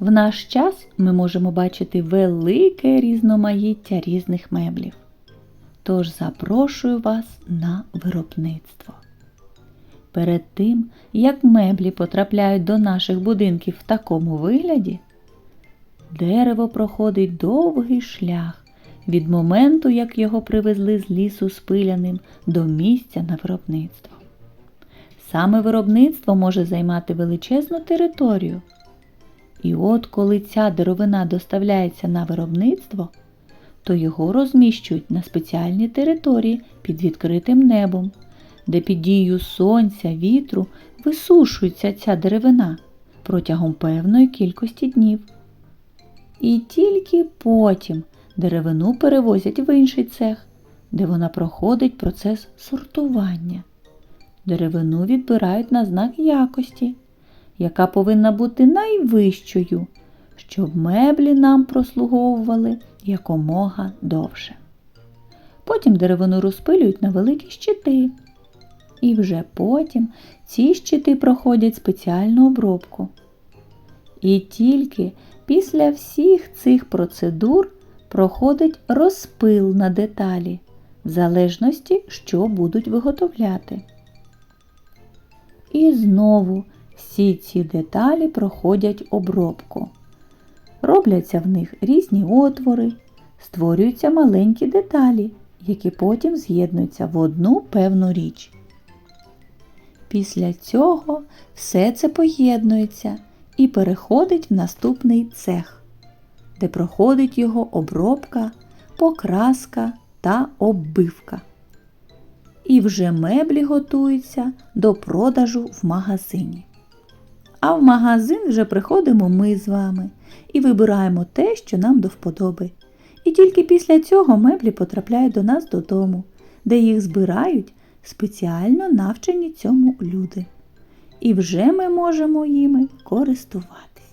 В наш час ми можемо бачити велике різноманіття різних меблів. Тож запрошую вас на виробництво. Перед тим, як меблі потрапляють до наших будинків в такому вигляді, дерево проходить довгий шлях від моменту, як його привезли з лісу спиляним до місця на виробництво. Саме виробництво може займати величезну територію. І от коли ця деревина доставляється на виробництво, то його розміщують на спеціальній території під відкритим небом, де під дією сонця, вітру висушується ця деревина протягом певної кількості днів. І тільки потім деревину перевозять в інший цех, де вона проходить процес сортування. Деревину відбирають на знак якості, яка повинна бути найвищою, щоб меблі нам прослуговували якомога довше. Потім деревину розпилюють на великі щити. І вже потім ці щити проходять спеціальну обробку. І тільки після всіх цих процедур проходить розпил на деталі, в залежності, що будуть виготовляти. І знову всі ці деталі проходять обробку. Робляться в них різні отвори, створюються маленькі деталі, які потім з'єднуються в одну певну річ. Після цього все це поєднується і переходить в наступний цех, де проходить його обробка, покраска та оббивка. І вже меблі готуються до продажу в магазині. А в магазин вже приходимо ми з вами і вибираємо те, що нам до вподоби. І тільки після цього меблі потрапляють до нас додому, де їх збирають спеціально навчені цьому люди. І вже ми можемо їми користуватися.